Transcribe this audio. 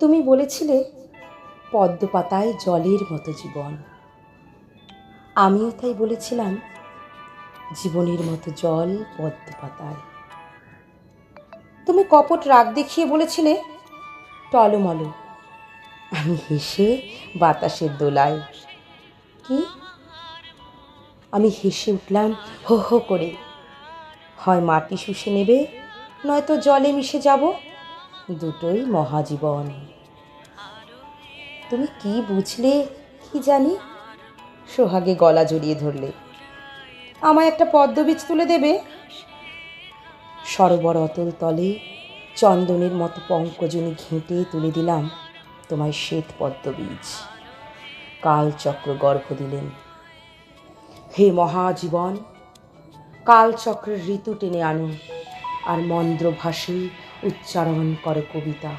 তুমি বলেছিলে, পদ্মপাতায় জলের মতো জীবন। আমিও তাই বলেছিলাম, জীবনের মতো জল পদ্মপাতায়। তুমি কপট রাগ দেখিয়ে বলেছিলে, টলমল, আমি হেসে বাতাসের দোলায়। কি? আমি হেসে উঠলাম, হো হো করে। হয় মাটি শুষে নেবে, নয়তো জলে মিশে যাব? দুটোই মহাজীবন। তুমি কি বুঝলে, কি জানি? সোহাগে গলা জড়িয়ে ধরলে। আমায় একটা পদ্মবীজ তুলে দেবে? সরোবর অতল তলে চন্দনের মতো পঙ্কজনী ঘেঁটে তুলে দিলাম তোমায় শ্বেত পদ্মবীজ। কালচক্র গর্ভ দিলেন। হে মহাজীবন, কালচক্রের ঋতু টেনে আনো আর মন্দ্রভাষী উচ্চারণ করে কবিতা।